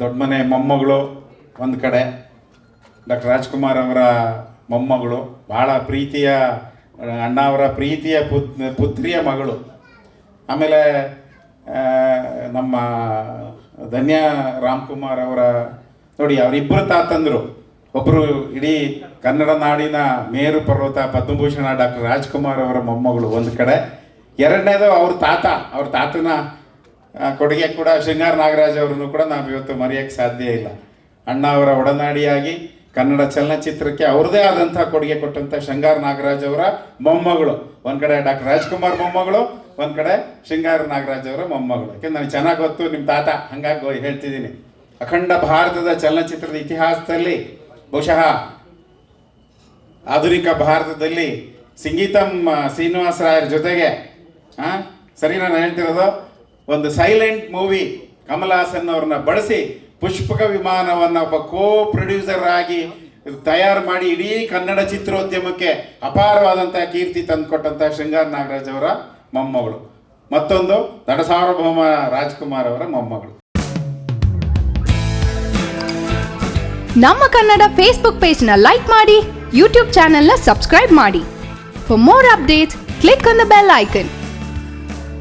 ದೊಡ್ಡ ಮನೆ ಮೊಮ್ಮಗಳು ಒಂದು ಕಡೆ. ಡಾಕ್ಟರ್ ರಾಜ್ಕುಮಾರ್ ಅವರ ಮೊಮ್ಮಗಳು ಭಾಳ ಪ್ರೀತಿಯ, ಅಣ್ಣ ಅವರ ಪ್ರೀತಿಯ ಪುತ್, ಪುತ್ರಿಯ ಮಗಳು. ಆಮೇಲೆ ನಮ್ಮ ಧನ್ಯ ರಾಮ್ಕುಮಾರ್ ಅವರ, ನೋಡಿ ಅವರಿಬ್ಬರು ತಾತಂದರು. ಒಬ್ಬರು ಇಡೀ ಕನ್ನಡ ನಾಡಿನ ಮೇರು ಪರ್ವತ ಪದ್ಮಭೂಷಣ ಡಾಕ್ಟರ್ ರಾಜ್ಕುಮಾರ್ ಅವರ ಮೊಮ್ಮಗಳು ಒಂದು ಕಡೆ. ಎರಡನೇದು ಅವ್ರ ತಾತ, ಅವ್ರ ತಾತನ ಕೊಡುಗೆ ಕೂಡ ಶೃಂಗಾರ ನಾಗರಾಜ್ ಅವರನ್ನು ಕೂಡ ನಾವು ಇವತ್ತು ಮರೆಯೋಕ್ಕೆ ಸಾಧ್ಯ ಇಲ್ಲ. ಅಣ್ಣ ಅವರ ಒಡನಾಡಿಯಾಗಿ ಕನ್ನಡ ಚಲನಚಿತ್ರಕ್ಕೆ ಅವ್ರದೇ ಆದಂಥ ಕೊಡುಗೆ ಕೊಟ್ಟಂಥ ಶೃಂಗಾರ ನಾಗರಾಜ್ ಅವರ ಮೊಮ್ಮಗಳು. ಒಂದು ಕಡೆ ಡಾಕ್ಟರ್ ರಾಜ್ಕುಮಾರ್ ಮೊಮ್ಮಗಳು ಒಂದು ಕಡೆ ಶೃಂಗಾರ ನಾಗರಾಜ್ ಅವರ ಮೊಮ್ಮಗಳು. ಯಾಕೆಂದ್ರೆ ನನಗೆ ಚೆನ್ನಾಗಿ ಗೊತ್ತು ನಿಮ್ಮ ತಾತ ಹಂಗಾಗಿ ಹೇಳ್ತಿದ್ದೀನಿ. ಅಖಂಡ ಭಾರತದ ಚಲನಚಿತ್ರದ ಇತಿಹಾಸದಲ್ಲಿ ಬಹುಶಃ ಆಧುನಿಕ ಭಾರತದಲ್ಲಿ ಸಂಗೀತಂ ಶ್ರೀನಿವಾಸರಾಯರ ಶ್ರೀನಿವಾಸ ರಾಯರ ಜೊತೆಗೆ ಆ, ಸರಿ ನಾನು ಹೇಳ್ತಿರೋದು ಒಂದು ಸೈಲೆಂಟ್ ಮೂವಿ ಕಮಲ್ ಹಾಸನ್ ಅವ್ರನ್ನ ಬಳಸಿ ಪುಷ್ಪಕ ವಿಮಾನವನ್ನು ಒಬ್ಬ ಕೋ ಪ್ರೊಡ್ಯೂಸರ್ ಆಗಿ ತಯಾರು ಮಾಡಿ ಇಡೀ ಕನ್ನಡ ಚಿತ್ರೋದ್ಯಮಕ್ಕೆ ಅಪಾರವಾದಂಥ ಕೀರ್ತಿ ತಂದುಕೊಟ್ಟಂಥ ಶೃಂಗಾರ್ ನಾಗರಾಜ್ ಅವರ ಮೊಮ್ಮಗಳು. ಮತ್ತೊಂದು ದಡ ಸಾರ್ವಭೌಮ ರಾಜ್ಕುಮಾರ್ ಅವರ ಮೊಮ್ಮಗಳು. ನಮ್ಮ ಕನ್ನಡ ಫೇಸ್ಬುಕ್ ಪೇಜ್ನ ಲೈಕ್ ಮಾಡಿ ಯೂಟ್ಯೂಬ್ ಚಾನೆಲ್ನ ಸಬ್ಸ್ಕ್ರೈಬ್ ಮಾಡಿ. For more updates click on the bell icon